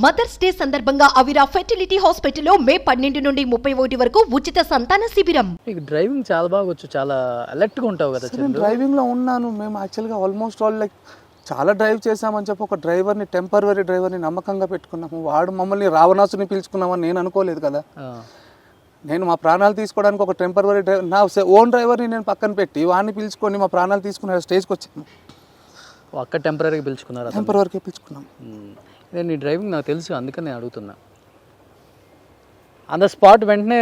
Mothers day సందర్భంగా అవిరా fertility హాస్పిటల్లో మే పన్నెండు నుండి ముప్పై ఒకటి వరకు ఉచిత సంతాన శిబిరం. నీకు డ్రైవింగ్ చాలా బాగా వచ్చు చాలా అలర్ట్గా ఉంటావు కదా నేను చందు. డ్రైవింగ్లో ఉన్నాను. మేము యాక్చువల్గా ఆల్మోస్ట్ ఆల్ లైక్ చాలా డ్రైవ్ చేసామని చెప్పి ఒక డ్రైవర్ని టెంపరవరీ డ్రైవర్ని నమ్మకంగా పెట్టుకున్నాము. వాడు మమ్మల్ని రావణాసుని పిలుచుకున్నామని నేను అనుకోలేదు కదా. ఆ, నేను మా ప్రాణాలు తీసుకోవడానికి ఒక టెంపరవరీ డ్రైవర్ నా ఓన్ డ్రైవర్ని నేను పక్కన పెట్టి వాడిని పిలుచుకొని మా ప్రాణాలు తీసుకునే స్టేజ్కి వచ్చాను. ఓ అక్క టెంపరీగా పిలుచుకున్నారు. టెంపరవరీకే పిలుచుకున్నాం. నేను నీ డ్రైవింగ్ నాకు తెలుసు అందుకని నేను అడుగుతున్నా. ఆన్ ద స్పాట్ వెంటనే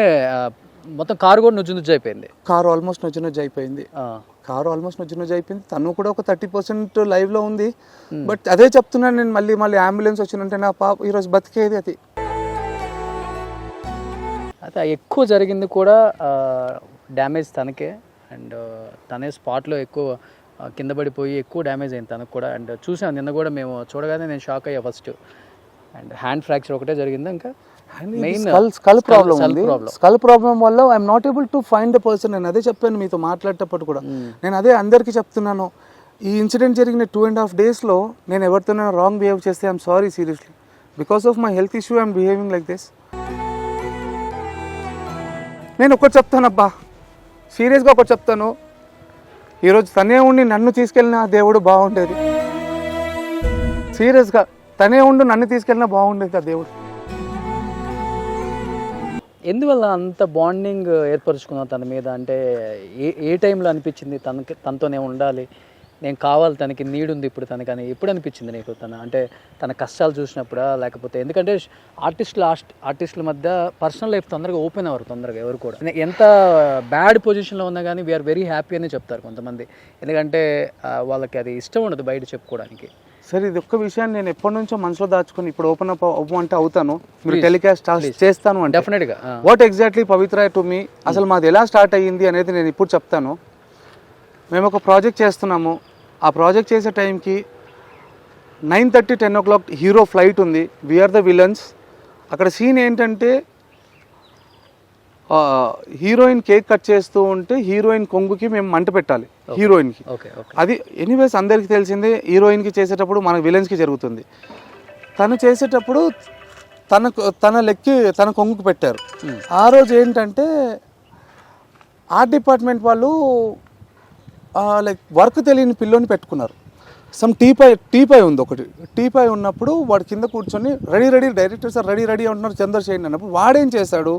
మొత్తం కారు కూడా నుజ్జు నుజ్జు అయిపోయింది. కారు ఆల్మోస్ట్ నొజ్జు నొజ్జు అయిపోయింది. కారు ఆల్మోస్ట్ నొజ్జు నొజ్జు అయిపోయింది. తను కూడా ఒక థర్టీ పర్సెంట్ లైవ్లో ఉంది. బట్ అదే చెప్తున్నాను నేను మళ్ళీ మళ్ళీ అంబులెన్స్ వచ్చినంటే నా పాప ఈరోజు బతికేది అది. అయితే ఎక్కువ జరిగింది కూడా డ్యామేజ్ తనకే. అండ్ తనే స్పాట్లో ఎక్కువ కింద పడిపోయి ఎక్కువ డ్యామేజ్ అయింది తనకు కూడా. అండ్ చూసాను నిన్న కూడా మేము చూడగానే నేను షాక్ అయ్యా ఫస్ట్ అండ్ హ్యాండ్ ఫ్రాక్చర్ ఒకటే జరిగింది ఇంకా. మెయిన్ స్కల్ స్కల్ ప్రాబ్లం ఉంది. స్కల్ ప్రాబ్లం వల్ల I'm not able to find the person నేను అదే చెప్పాను మీతో మాట్లాడేటప్పుడు కూడా. నేను అదే అందరికీ చెప్తున్నాను. ఈ ఇన్సిడెంట్ జరిగిన టూ అండ్ హాఫ్ డేస్లో నేను ఎవరితోనైనా రాంగ్ బిహేవ్ చేస్తే I'm sorry seriously because of my health issue I'm behaving like this నేను ఒకటి చెప్తానబ్బా సీరియస్గా ఒకటి చెప్తాను. ఈరోజు తనే ఉండి నన్ను తీసుకెళ్ళిన ఆ దేవుడు బాగుండేది. సీరియస్గా తనే ఉండి నన్ను తీసుకెళ్ళినా బాగుండేది ఆ దేవుడు. ఎందువల్ల అంత బాండింగ్ ఏర్పరచుకున్నావు తన మీద? అంటే ఏ ఏ టైంలో అనిపించింది తనకి తనతోనే ఉండాలి? నేను కావాలి తనకి నీడ్ ఉంది ఇప్పుడు తనకని. ఎప్పుడు అనిపించింది నీకు తన? అంటే తన కష్టాలు చూసినప్పుడా లేకపోతే? ఎందుకంటే ఆర్టిస్టుల ఆర్టిస్టుల మధ్య పర్సనల్ లైఫ్ తొందరగా ఓపెన్ అవ్వరు తొందరగా ఎవరు కూడా. ఎంత బ్యాడ్ పొజిషన్లో ఉన్నా కానీ వీఆర్ వెరీ హ్యాపీ అని చెప్తారు కొంతమంది. ఎందుకంటే వాళ్ళకి అది ఇష్టం ఉండదు బయట చెప్పుకోవడానికి. సరే ఇది ఒక్క విషయాన్ని నేను ఎప్పటి నుంచో మనసులో దాచుకుని ఇప్పుడు ఓపెన్ అప్ అవ్వమంటే అవుతాను. మీరు టెలికాస్ట్ చేస్తాను అంటే. డెఫినెట్గా what exactly Pavitra to me అసలు మాది ఎలా స్టార్ట్ అయ్యింది అనేది నేను ఇప్పుడు చెప్తాను. మేము ఒక ప్రాజెక్ట్ చేస్తున్నాము. ఆ ప్రాజెక్ట్ చేసే టైంకి nine thirty ten o'clock hero flight ఉంది. వీఆర్ ద విలన్స్ అక్కడ సీన్ ఏంటంటే హీరోయిన్ కేక్ కట్ చేస్తూ ఉంటే హీరోయిన్ కొంగుకి మేము మంట పెట్టాలి హీరోయిన్కి. అది ఎనీవేస్ అందరికీ తెలిసిందే హీరోయిన్కి చేసేటప్పుడు మన విలన్స్కి జరుగుతుంది. తను చేసేటప్పుడు తనకు తన లెక్కి తన కొంగుకు పెట్టారు. ఆ రోజు ఏంటంటే ఆర్ట్ డిపార్ట్మెంట్ వాళ్ళు లైక్ వర్క్ తెలియని పిల్లోని పెట్టుకున్నారు. సమ్ టీపై టీపై ఉంది ఒకటి. టీపై ఉన్నప్పుడు వాడు కింద కూర్చొని ready ready director sir ready ready అంటున్నారు చంద్ర చేయండి అన్నప్పుడు వాడేం చేశాడు?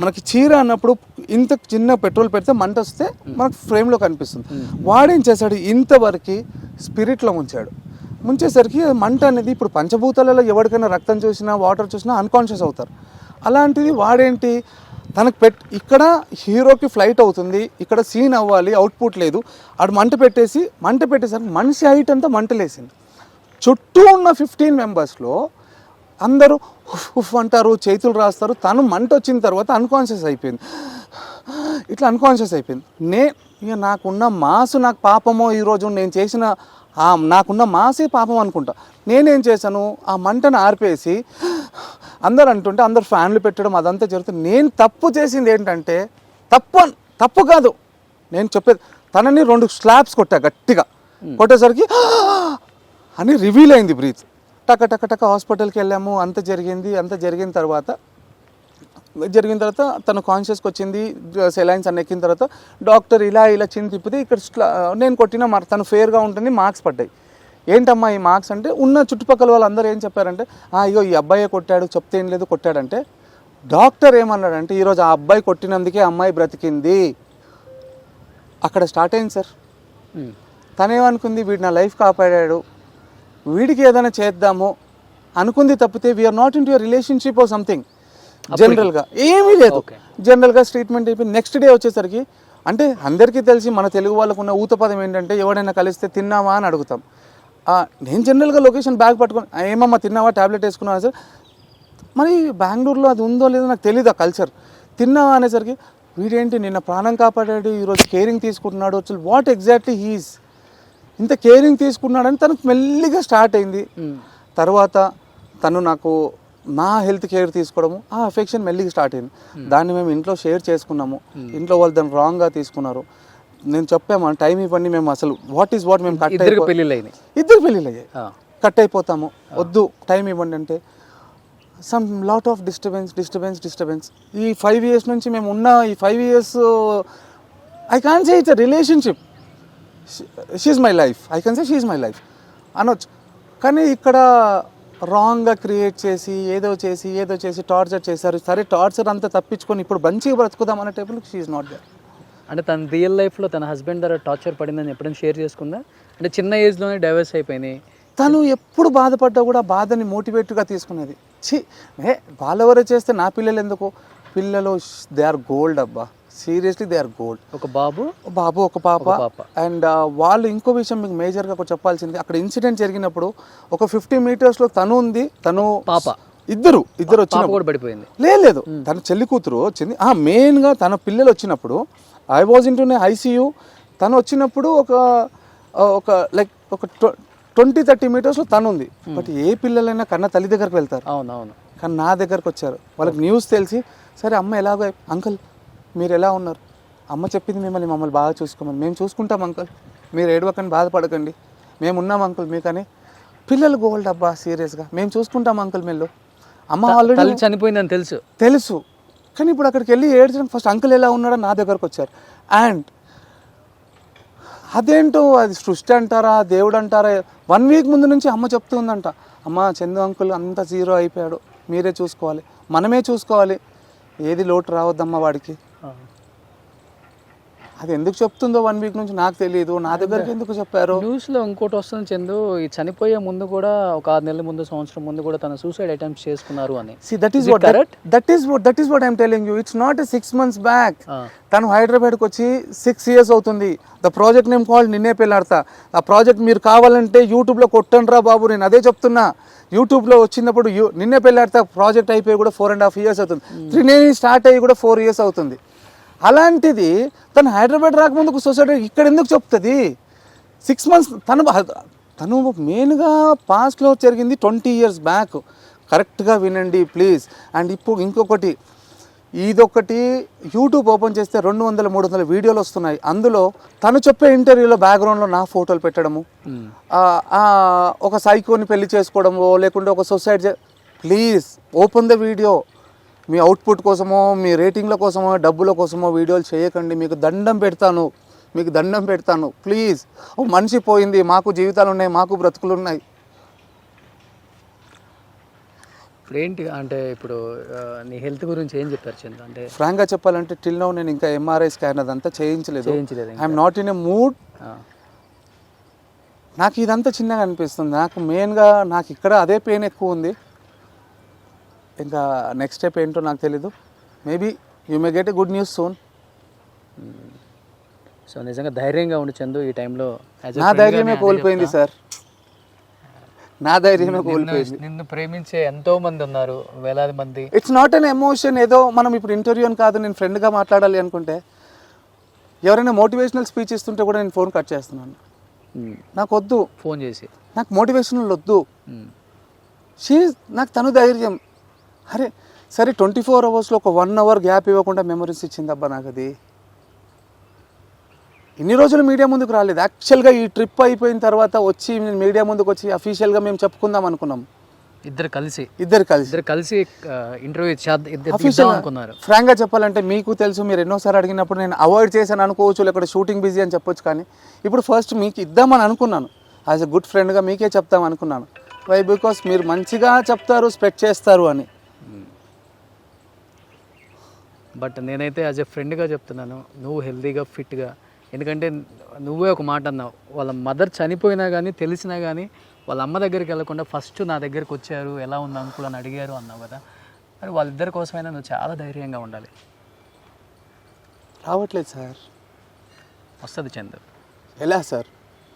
మనకి చీర అన్నప్పుడు ఇంత చిన్న పెట్రోల్ పెడితే మంట వస్తే మనకు ఫ్రేమ్లో కనిపిస్తుంది. వాడేం చేశాడు? ఇంతవరకు స్పిరిట్లో ఉంచాడు ముంచేసరికి మంట అనేది ఇప్పుడు పంచభూతాలలో ఎవరికైనా రక్తం చూసినా వాటర్ చూసినా అన్కాన్షియస్ అవుతారు. అలాంటిది వాడేంటి? తనకు పెట్ ఇక్కడ హీరోకి ఫ్లైట్ అవుతుంది ఇక్కడ సీన్ అవ్వాలి అవుట్పుట్ లేదు. ఆడు మంట పెట్టేసి మంట పెట్టేసరికి మనిషి హైట్ అంతా మంటలేసింది. చుట్టూ ఉన్న ఫిఫ్టీన్ మెంబర్స్లో అందరూ ఉఫ్ ఉఫ్ అంటారు చేతులు రాస్తారు. తను మంట వచ్చిన తర్వాత అన్కాన్షియస్ అయిపోయింది. ఇట్లా అన్కాన్షియస్ అయిపోయింది. నే ఇక నాకున్న మాసు నాకు పాపమో ఈరోజు నేను చేసిన ఆ నాకున్న మాసే పాపం అనుకుంటా. నేనేం చేశాను? ఆ మంటను ఆర్పేసి అందరు అంటుంటే అందరు ఫ్యాన్లు పెట్టడం అదంతా జరుగుతుంది. నేను తప్పు చేసింది ఏంటంటే తప్పు తప్పు కాదు. నేను చెప్పేది తనని రెండు స్లాబ్స్ కొట్టా గట్టిగా. కొట్టేసరికి అని రివీల్ అయింది బ్రీత్. టక టక టక హాస్పిటల్కి వెళ్ళాము అంత జరిగింది అంత జరిగిన తర్వాత జరిగిన తర్వాత తను కాన్షియస్కి వచ్చింది సెలైన్స్ అన్ని ఎక్కిన తర్వాత డాక్టర్ ఇలా ఇలా చిన్న తిప్పితే ఇక్కడ స్లా- నేను కొట్టిన తను ఫేర్గా ఉంటుంది మార్క్స్ పడ్డాయి. ఏంటమ్మా ఈ మార్క్స్ అంటే ఉన్న చుట్టుపక్కల వాళ్ళందరూ ఏం చెప్పారంటే "ఆ, ఇగో ఈ అబ్బాయే కొట్టాడు చెప్తే ఏం లేదు కొట్టాడంటే డాక్టర్ ఏమన్నాడంటే ఈరోజు ఆ అబ్బాయి కొట్టినందుకే అమ్మాయి బ్రతికింది. అక్కడ స్టార్ట్ అయింది సార్. తనేమనుకుంది వీడు నా లైఫ్ కాపాడాడు. వీడికి ఏదైనా చేద్దాము అనుకుంది తప్పితే we're not in your relationship or something జనరల్గా ఏమీ లేదు. జనరల్గా ట్రీట్మెంట్ అయిపోయి నెక్స్ట్ డే వచ్చేసరికి అంటే అందరికీ తెలిసి మన తెలుగు వాళ్ళకు ఉన్న ఊత పదం ఏంటంటే ఎవడైనా కలిస్తే తిన్నావా? అని అడుగుతాం. నేను జనరల్గా లొకేషన్ బ్యాగ్ పట్టుకొని "ఆ, ఏమమ్మా తిన్నావా? ట్యాబ్లెట్ వేసుకున్నావా? సార్ మరి బెంగళూరులో అది ఉందో లేదో నాకు తెలియదు ఆ కల్చర్ తిన్నావా అనేసరికి వీడేంటి నిన్న ప్రాణం కాపాడాడు ఈరోజు కేరింగ్ తీసుకుంటున్నాడు అసలు వాట్ ఎగ్జాక్ట్లీ హీస్ ఇంత కేరింగ్ తీసుకున్నాడని తనకు మెల్లిగా స్టార్ట్ అయింది. తర్వాత తను నాకు నా హెల్త్ కేర్ తీసుకోవడము ఆ అఫెక్షన్ మెల్లిగా స్టార్ట్ అయింది. దాన్ని మేము ఇంట్లో షేర్ చేసుకున్నాము. ఇంట్లో వాళ్ళు దాన్ని రాంగ్గా తీసుకున్నారు. నేను చెప్పాము టైం ఇవ్వండి మేము అసలు వాట్ ఈస్ వాట్ మేము కట్ ఇద్దరికి పెళ్ళిళ్ళు అయినాయి. ఇద్దరు పెళ్ళిళ్ళు అయ్యాయి. కట్ అయిపోతాము. వద్దు టైం ఇవ్వండి అంటే some lot of disturbance disturbance disturbance ఈ ఫైవ్ ఇయర్స్ నుంచి మేము ఉన్న ఈ five years I can say it's a relationship she's my life I can say she's my life అనొచ్చు. కానీ ఇక్కడ రాంగ్గా క్రియేట్ చేసి ఏదో చేసి ఏదో చేసి టార్చర్ చేశారు. సరే టార్చర్ అంతా తప్పించుకొని ఇప్పుడు మంచిగా బ్రతుకుదాం అనే టైపులో షీఈ్ నాట్ దేర్ అంటే తన రియల్ లైఫ్లో తన హస్బెండ్ ద్వారా టార్చర్ పడిందని ఎప్పుడైనా షేర్ చేసుకుందా? అంటే చిన్న ఏజ్లోనే డైవర్స్ అయిపోయినాయి. తను ఎప్పుడు బాధపడ్డా కూడా బాధని మోటివేట్గా తీసుకునేది ఛీ ఏ వాళ్ళెవరో చేస్తే నా పిల్లలు ఎందుకు? పిల్లలు దే ఆర్ గోల్డ్ అబ్బా. సీరియస్లీ దే ఆర్ గోల్డ్ ఒక బాబు? బాబు ఒక పాప. అండ్ వాళ్ళు ఇంకో విషయం మీకు మేజర్గా చెప్పాల్సింది. అక్కడ ఇన్సిడెంట్ జరిగినప్పుడు ఒక ఫిఫ్టీ మీటర్స్లో తను ఉంది తను పాప. ఇద్దరు ఇద్దరు వచ్చిన కూడా పడిపోయింది. లేదు తన చెల్లి కూతురు వచ్చింది. ఆ మెయిన్గా తన పిల్లలు వచ్చినప్పుడు I was in the ICU తను వచ్చినప్పుడు ఒక ఒక లైక్ ఒక ట్వంటీ థర్టీ మీటర్స్లో తను ఉంది. బట్ ఏ పిల్లలైనా కన్నా తల్లి దగ్గరకు వెళ్తారు. అవును అవును కానీ నా దగ్గరకు వచ్చారు. వాళ్ళకి న్యూస్ తెలిసి సరే అమ్మ ఎలాగో అంకుల్ మీరు ఎలా ఉన్నారు? అమ్మ చెప్పింది మిమ్మల్ని మమ్మల్ని బాగా చూసుకోమని. మేము చూసుకుంటాం అంకుల్ మీరు ఏడవకండి బాధపడకండి. మేము ఉన్నాం అంకుల్ మీకని. పిల్లలు గోల్డ్ అబ్బా సీరియస్గా మేము చూసుకుంటాం అంకుల్ మెల్లు. అమ్మ ఆల్రెడీ చనిపోయిందని తెలుసు. తెలుసు. కానీ ఇప్పుడు అక్కడికి వెళ్ళి ఏడ్చడం ఫస్ట్ అంకుల్ ఎలా ఉన్నాడో నా దగ్గరకు వచ్చారు. అండ్ అదేంటో అది సృష్టి అంటారా దేవుడు అంటారా? వన్ వీక్ ముందు నుంచి అమ్మ చెప్తుందంట అమ్మ చందు అంకుల్ అంత జీరో అయిపోయాడు. మీరే చూసుకోవాలి. మనమే చూసుకోవాలి. ఏది లోటు రావద్దమ్మా వాడికి. అది ఎందుకు చెప్తుందో వన్ వీక్ నుంచి నాకు తెలియదు నా దగ్గరికి ఎందుకు చెప్పారు? న్యూస్లో ఇంకోటి వస్తుంది చందు. ఈ చనిపోయే ముందు కూడా ఒక ఆరు నెలల ముందు సంవత్సరం ముందు కూడా తన సూసైడ్ అటెంప్ట్ చేసుకున్నారు అని. That, correct? that is what that is what I'm telling you. It's not a six months back. Ah. తను హైదరాబాద్కి వచ్చి సిక్స్ ఇయర్స్ అవుతుంది. The project name called Ninne Pelladatha ఆ ప్రాజెక్ట్ మీరు కావాలంటే యూట్యూబ్లో కొట్టండి రా బాబు నేను అదే చెప్తున్నా. యూట్యూబ్లో వచ్చినప్పుడు యూ నిన్నే పెళ్ళాడతా ప్రాజెక్ట్ అయిపోయి కూడా ఫోర్ అండ్ హాఫ్ ఇయర్స్ అవుతుంది. త్రినేని స్టార్ట్ అయ్యి కూడా ఫోర్ ఇయర్స్ అవుతుంది. అలాంటిది తను హైదరాబాద్ రాకముందుకు సొసైటీ ఇక్కడ ఎందుకు చెప్తుంది? సిక్స్ మంత్స్ తను తను మెయిన్గా పాస్ట్లో జరిగింది ట్వంటీ ఇయర్స్ బ్యాక్ కరెక్ట్గా వినండి ప్లీజ్ అండ్ ఇప్పుడు ఇంకొకటి ఇదొకటి యూట్యూబ్ ఓపెన్ చేస్తే రెండు వందల మూడు వందల వీడియోలు వస్తున్నాయి. అందులో తను చెప్పే ఇంటర్వ్యూలో బ్యాక్గ్రౌండ్లో నా ఫోటోలు పెట్టడము ఒక సైకోని పెళ్ళి చేసుకోవడమో లేకుంటే ఒక society please open the video me output కోసమో మీ రేటింగ్ల కోసమో డబ్బుల కోసమో వీడియోలు చేయకండి. మీకు దండం పెడతాను. మీకు దండం పెడతాను. ప్లీజ్ ఓ మనిషి పోయింది. మాకు జీవితాలు ఉన్నాయి. మాకు బ్రతుకులు ఉన్నాయి. ఇప్పుడు ఏంటి? అంటే ఇప్పుడు నీ హెల్త్ గురించి ఏం చెప్పారు చందు? అంటే ఫ్రాంక్గా చెప్పాలంటే టిల్ నౌ నేను ఇంకా ఎంఆర్ఐ స్కాన్ అదంతా చేయించలేదు. చేయించలేదు. I'm not in a mood నాకు ఇదంతా చిన్నగా అనిపిస్తుంది. నాకు మెయిన్గా నాకు ఇక్కడ అదే పెయిన్ ఎక్కువ ఉంది. ఇంకా నెక్స్ట్ స్టెప్ ఏంటో నాకు తెలీదు. Maybe you may get a good news soon so నిజంగా ధైర్యంగా ఉండి చందు ఈ టైంలో నా ధైర్యమే కోల్పోయింది. సార్. నా ధైర్యమే కోల్పోయింది. నిన్ను ప్రేమించే ఎంతో మంది ఉన్నారు వేలాది మంది. ఇట్స్ నాట్ అన్ ఎమోషన్ ఏదో మనం ఇప్పుడు ఇంటర్వ్యూ అని కాదు నేను ఫ్రెండ్గా మాట్లాడాలి అనుకుంటే ఎవరైనా మోటివేషనల్ స్పీచ్ ఇస్తుంటే కూడా నేను ఫోన్ కట్ చేస్తున్నాను. నాకు వద్దు ఫోన్ చేసి. నాకు మోటివేషనల్ వద్దు. షీ నాకు తను ధైర్యం. అరే సరే ట్వంటీ ఫోర్ అవర్స్లో ఒక వన్ అవర్ గ్యాప్ ఇవ్వకుండా మెమరీస్ ఇచ్చింది అబ్బా నాకు అది ఇన్ని రోజులు మీడియా ముందుకు రాలేదు. యాక్చువల్గా ఈ ట్రిప్ అయిపోయిన తర్వాత వచ్చి నేను మీడియా ముందుకు వచ్చి అఫీషియల్గా మేము చెప్పుకుందాం అనుకున్నాం. ఇద్దరు కలిసి. ఇద్దరు కలిసి. ఇద్దరు కలిసి ఇంటర్వ్యూ అనుకున్నారు. ఫ్రాంక్గా చెప్పాలంటే మీకు తెలుసు మీరు ఎన్నోసారి అడిగినప్పుడు నేను అవాయిడ్ చేశాను అనుకోవచ్చు లేకపోతే షూటింగ్ బిజీ అని చెప్పొచ్చు కానీ ఇప్పుడు ఫస్ట్ మీకు ఇద్దామని అనుకున్నాను. యాజ్ ఎ గుడ్ ఫ్రెండ్గా మీకే చెప్తాం అనుకున్నాను. వై బికాస్ మీరు మంచిగా చెప్తారు స్ప్రెడ్ చేస్తారు అని. బట్ నేనైతే యాజ్ ఎ ఫ్రెండ్గా చెప్తున్నాను నువ్వు హెల్తీగా ఫిట్గా. ఎందుకంటే నువ్వే ఒక మాట అన్నావు వాళ్ళ మదర్ చనిపోయినా కానీ తెలిసినా కానీ వాళ్ళ అమ్మ దగ్గరికి వెళ్ళకుండా ఫస్ట్ నా దగ్గరికి వచ్చారు ఎలా ఉంది అంకుల్ అని అడిగారు అన్నావు కదా. మరి వాళ్ళిద్దరి కోసమైనా నువ్వు చాలా ధైర్యంగా ఉండాలి. రావట్లేదు సార్. వస్తుంది చందు. ఎలా సార్?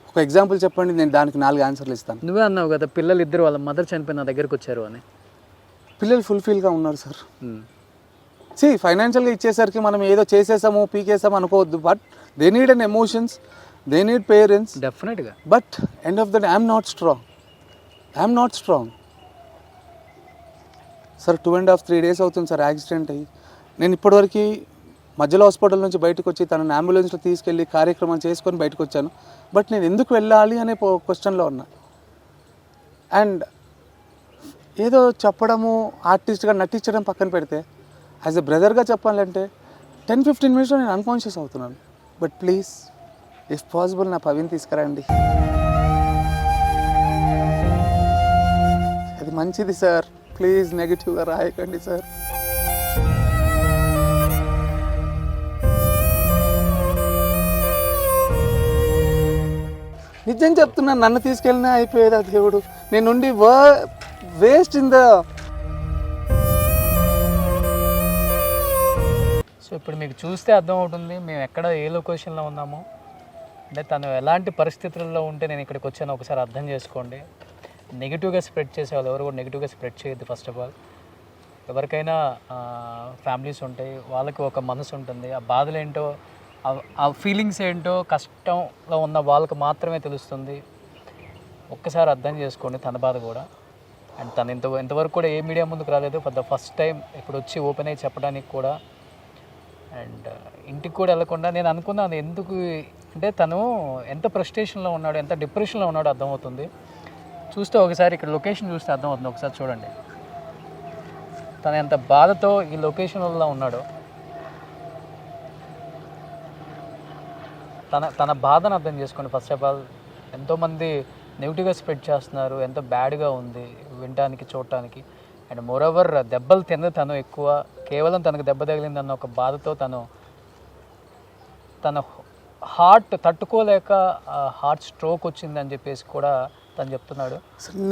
ఒక ఎగ్జాంపుల్ చెప్పండి నేను దానికి నాలుగు ఆన్సర్లు ఇస్తాను. నువ్వే అన్నావు కదా పిల్లలు ఇద్దరు వాళ్ళ మదర్ చనిపోయి నా దగ్గరికి వచ్చారు అని. పిల్లలు ఫుల్ఫిల్గా ఉన్నారు సార్. సి ఫైనాన్షియల్గా ఇచ్చేసరికి మనం ఏదో చేసేసాము పీకేసాము అనుకోవద్దు. But they need an emotions they need parents డెఫినెట్గా but end of the day I'm not strong I'm not strong sir two and half three days అవుతుంది సార్ యాక్సిడెంట్ అయ్యి. నేను ఇప్పటివరకు మధ్యలో హాస్పిటల్ నుంచి బయటకు వచ్చి తనని అంబులెన్స్లో తీసుకెళ్ళి కార్యక్రమం చేసుకొని బయటకు వచ్చాను. బట్ నేను ఎందుకు వెళ్ళాలి అనే క్వశ్చన్లో ఉన్నా. అండ్ ఏదో చెప్పడము ఆర్టిస్ట్గా నటించడం పక్కన పెడితే యాజ్ ఎ బ్రదర్గా చెప్పాలంటే టెన్ ఫిఫ్టీన్ మినిట్స్లో నేను అన్కాన్షియస్ అవుతున్నాను. బట్ ప్లీజ్ ఇఫ్ పాసిబుల్ నా పవిని తీసుకురండి. అది మంచిది సార్ ప్లీజ్ నెగిటివ్గా రాయకండి సార్ నిజం చెప్తున్నాను నన్ను తీసుకెళ్ళినా అయిపోయేదా దేవుడు? నేను ఉండి వేస్ట్ ఇన్ ద సో ఇప్పుడు మీకు చూస్తే అర్థం అవుతుంది మేము ఎక్కడ ఏ లొకేషన్లో ఉన్నామో. అంటే తను ఎలాంటి పరిస్థితుల్లో ఉంటే నేను ఇక్కడికి వచ్చానో ఒకసారి అర్థం చేసుకోండి. నెగిటివ్గా స్ప్రెడ్ చేసేవాళ్ళు ఎవరు కూడా నెగిటివ్గా స్ప్రెడ్ చేయొద్దు ఫస్ట్ ఆఫ్ ఆల్ ఎవరికైనా ఫ్యామిలీస్ ఉంటాయి వాళ్ళకి ఒక మనసు ఉంటుంది. ఆ బాధలు ఏంటో ఆ- ఆ ఫీలింగ్స్ ఏంటో కష్టంలో ఉన్న వాళ్ళకి మాత్రమే తెలుస్తుంది. ఒక్కసారి అర్థం చేసుకోండి తన బాధ కూడా. అండ్ తను ఇంత ఇంతవరకు కూడా ఏ మీడియా ముందుకు రాలేదు. ఫర్ ద ఫస్ట్ టైం ఇప్పుడు వచ్చి ఓపెన్ అయ్యి చెప్పడానికి కూడా అండ్ ఇంటికి కూడా వెళ్ళకుండా నేను అనుకున్నాను ఎందుకు అంటే తను ఎంత ప్రస్టేషన్లో ఉన్నాడు ఎంత డిప్రెషన్లో ఉన్నాడో అర్థమవుతుంది. చూస్తే ఒకసారి ఇక్కడ లొకేషన్ చూస్తే అర్థమవుతుంది. ఒకసారి చూడండి. తను ఎంత బాధతో ఈ లొకేషన్లో ఉన్నాడో. తన తన బాధను అర్థం చేసుకోండి. ఫస్ట్ ఆఫ్ ఆల్ ఎంతోమంది నెగిటివ్గా స్ప్రెడ్ చేస్తున్నారు ఎంతో బ్యాడ్గా ఉంది వినడానికి చూడటానికి. అండ్ మోరోవర్ దెబ్బలు తిన్న తను ఎక్కువ కేవలం తనకు దెబ్బ తగిలిందన్న ఒక బాధతో తను తన హార్ట్ తట్టుకోలేక హార్ట్ స్ట్రోక్ వచ్చిందని చెప్పేసి కూడా తను చెప్తున్నాడు.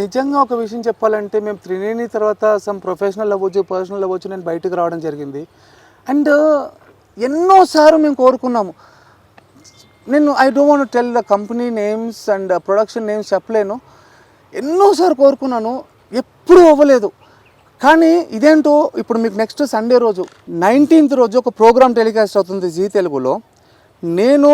నిజంగా ఒక విషయం చెప్పాలంటే మేము త్రినేని తర్వాత సమ్ ప్రొఫెషనల్ అవ్వచ్చు పర్సనల్ అవ్వచ్చు నేను బయటకు రావడం జరిగింది. అండ్ ఎన్నోసార్లు మేము కోరుకున్నాము. నేను I don't want tell the company names and production names చెప్పలేను. ఎన్నోసార్లు కోరుకున్నాను. ఎప్పుడూ అవ్వలేదు. కానీ ఇదేంటో ఇప్పుడు మీకు నెక్స్ట్ సండే రోజు నైన్టీన్త్ రోజు ఒక ప్రోగ్రామ్ టెలికాస్ట్ అవుతుంది జీ తెలుగులో. నేను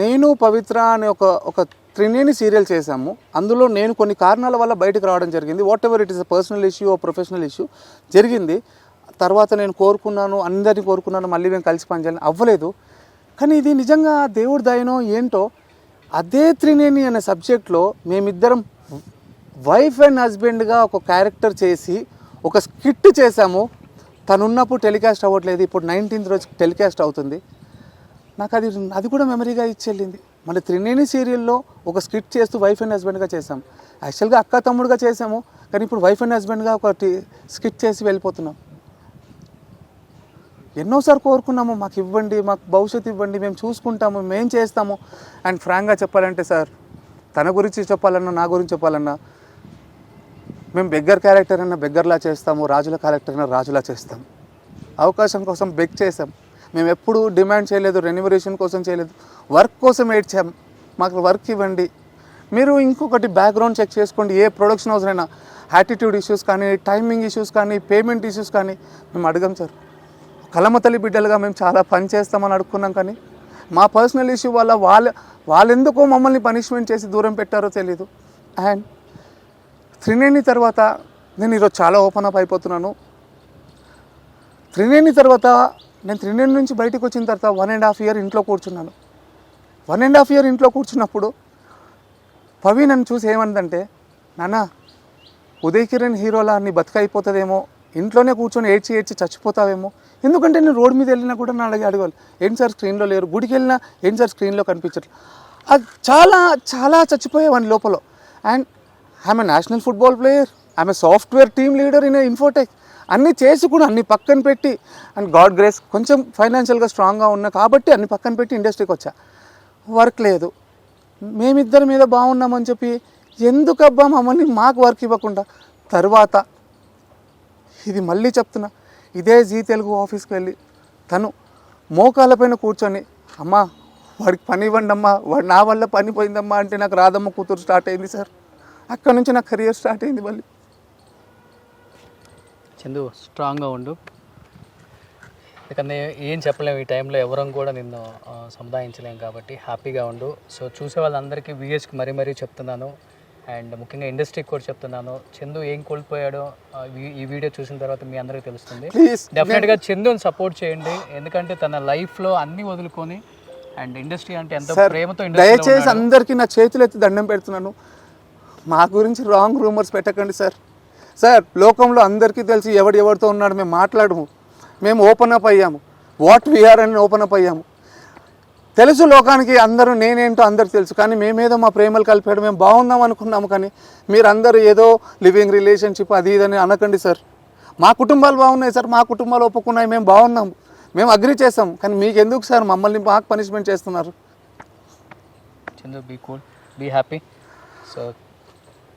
నేను పవిత్ర అనే ఒక ఒక త్రినేని సీరియల్ చేశాము. అందులో నేను కొన్ని కారణాల వల్ల బయటకు రావడం జరిగింది. Whatever it is a personal issue professional issue జరిగింది. తర్వాత నేను కోరుకున్నాను అందరినీ కోరుకున్నాను మళ్ళీ మేము కలిసి పనిచేయాలని అవ్వలేదు. కానీ ఇది నిజంగా దేవుడి దయనో ఏంటో అదే త్రినేని అనే సబ్జెక్ట్లో మేమిద్దరం వైఫ్ అండ్ హస్బెండ్గా ఒక క్యారెక్టర్ చేసి ఒక స్కిట్ చేశాము. తను ఉన్నప్పుడు టెలికాస్ట్ అవ్వట్లేదు. ఇప్పుడు నైన్టీన్త్ రోజు టెలికాస్ట్ అవుతుంది. నాకు అది అది కూడా మెమరీగా ఇచ్చెళ్ళింది. మళ్ళీ త్రినేని సీరియల్లో ఒక స్క్రిప్ట్ చేస్తూ వైఫ్ అండ్ హస్బెండ్గా చేసాం యాక్చువల్గా అక్క తమ్ముడుగా చేసాము కానీ ఇప్పుడు వైఫ్ అండ్ హస్బెండ్గా ఒకటి స్కిట్ చేసి వెళ్ళిపోతున్నాం. ఎన్నోసార్లు కోరుకున్నాము మాకు ఇవ్వండి మాకు భవిష్యత్తు ఇవ్వండి మేము చూసుకుంటాము మేము చేస్తాము. అండ్ ఫ్రాంక్గా చెప్పాలంటే సార్ తన గురించి చెప్పాలన్నా నా గురించి చెప్పాలన్నా మేము బెగ్గర్ క్యారెక్టర్ అయినా బెగ్గర్లా చేస్తాము రాజుల క్యారెక్టర్ అయినా రాజులా చేస్తాం. అవకాశం కోసం బెగ్ చేసాం మేము ఎప్పుడు డిమాండ్ చేయలేదు రెన్యువరేషన్ కోసం చేయలేదు. వర్క్ కోసం ఏడ్చాం. మాకు వర్క్ ఇవ్వండి. మీరు ఇంకొకటి బ్యాక్గ్రౌండ్ చెక్ చేసుకోండి. ఏ ప్రొడక్షన్ హౌస్ అయినా యాటిట్యూడ్ ఇష్యూస్ కానీ టైమింగ్ ఇష్యూస్ కానీ పేమెంట్ ఇష్యూస్ కానీ మేము అడగం సార్ కలమతల్లి బిడ్డలుగా మేము చాలా పని చేస్తామని అడుక్కున్నాం కానీ మా పర్సనల్ ఇష్యూ వల్ల వాళ్ళ వాళ్ళెందుకో మమ్మల్ని పనిష్మెంట్ చేసి దూరం పెట్టారో తెలియదు అండ్ త్రినేని తర్వాత నేను ఈరోజు చాలా ఓపెన్ అప్ అయిపోతున్నాను. త్రినేని తర్వాత నేను త్రినేని నుంచి బయటకు వచ్చిన తర్వాత వన్ అండ్ హాఫ్ ఇయర్ ఇంట్లో కూర్చున్నాను. వన్ అండ్ హాఫ్ ఇయర్ ఇంట్లో కూర్చున్నప్పుడు పవి నన్ను చూసి ఏమందంటే నాన్న ఉదయ్ కిరణ్ హీరోలా నీ బతుకైపోతుందేమో ఇంట్లోనే కూర్చొని ఏడ్చి ఏడ్చి చచ్చిపోతావేమో ఎందుకంటే నేను రోడ్ మీద వెళ్ళినా కూడా నా అడిగి అడగాలి ఏం సార్ స్క్రీన్లో లేరు? గుడికి వెళ్ళినా ఏం సార్ స్క్రీన్లో కనిపించట్లేదు అది చాలా చాలా చచ్చిపోయేవాడిని లోపల. అండ్ ఆమె నేషనల్ ఫుట్బాల్ ప్లేయర్ ఆమె software team leader in Infotech అన్నీ చేసి కూడా అన్ని పక్కన పెట్టి అండ్ గాడ్ గ్రేస్ కొంచెం ఫైనాన్షియల్గా స్ట్రాంగ్గా ఉన్నా కాబట్టి అన్ని పక్కన పెట్టి ఇండస్ట్రీకి వచ్చా. వర్క్ లేదు. మేమిద్దరి మీద బాగున్నామని చెప్పి ఎందుకబ్బా మమ్మల్ని మాకు వర్క్ ఇవ్వకుండా? తర్వాత ఇది మళ్ళీ చెప్తున్నా. ఇదే జీ తెలుగు ఆఫీస్కి వెళ్ళి తను మోకాళ్ళపైన కూర్చొని అమ్మా వాడికి పని ఇవ్వండి అమ్మా వాడు నా వల్ల పని పోయిందమ్మా అంటే నాకు రాధమ్మ కూతురు స్టార్ట్ అయింది సార్. అక్కడ నుంచి నా కెరియర్ స్టార్ట్ అయింది మళ్ళీ. చందు స్ట్రాంగ్గా ఉండు. ఎందుకంటే ఏం చెప్పలేము ఈ టైంలో ఎవరం కూడా నిన్ను ఆ, సముదాయించలేం కాబట్టి హ్యాపీగా ఉండు. సో చూసే వాళ్ళందరికీ విఎస్కి మరీ మరీ చెప్తున్నాను. అండ్ ముఖ్యంగా ఇండస్ట్రీకి కూడా చెప్తున్నాను. చందు ఏం కోల్పోయాడో ఈ- వీడియో చూసిన తర్వాత మీ అందరికీ తెలుస్తుంది. డెఫినెట్గా చందుని సపోర్ట్ చేయండి. ఎందుకంటే తన లైఫ్లో అన్ని వదులుకొని అండ్ ఇండస్ట్రీ అంటే ఎంతో ప్రేమతో దయచేసి అందరికీ నా చేతులు ఎత్తి దండం పెడుతున్నాను. మా గురించి రాంగ్ రూమర్స్ పెట్టకండి సార్ సార్ లోకంలో అందరికీ తెలిసి ఎవడు ఎవరితో ఉన్నాడు మేము మాట్లాడము. మేము ఓపెన్ అప్ అయ్యాము. వాట్ వీఆర్ అని ఓపెన్ అప్ అయ్యాము. తెలుసు లోకానికి అందరూ నేనేంటో అందరికి తెలుసు కానీ మేమేదో మా ప్రేమలు కలిపాడు మేము బాగుందాం అనుకున్నాము కానీ మీరందరూ ఏదో లివింగ్ రిలేషన్షిప్ అది ఇదని అనకండి సార్ మా కుటుంబాలు బాగున్నాయి సార్ మా కుటుంబాలు ఒప్పుకున్నాయి మేము బాగున్నాం మేము అగ్రి చేస్తాం కానీ మీకు ఎందుకు సార్ మమ్మల్ని మాకు పనిష్మెంట్ చేస్తున్నారు. Be cool be happy so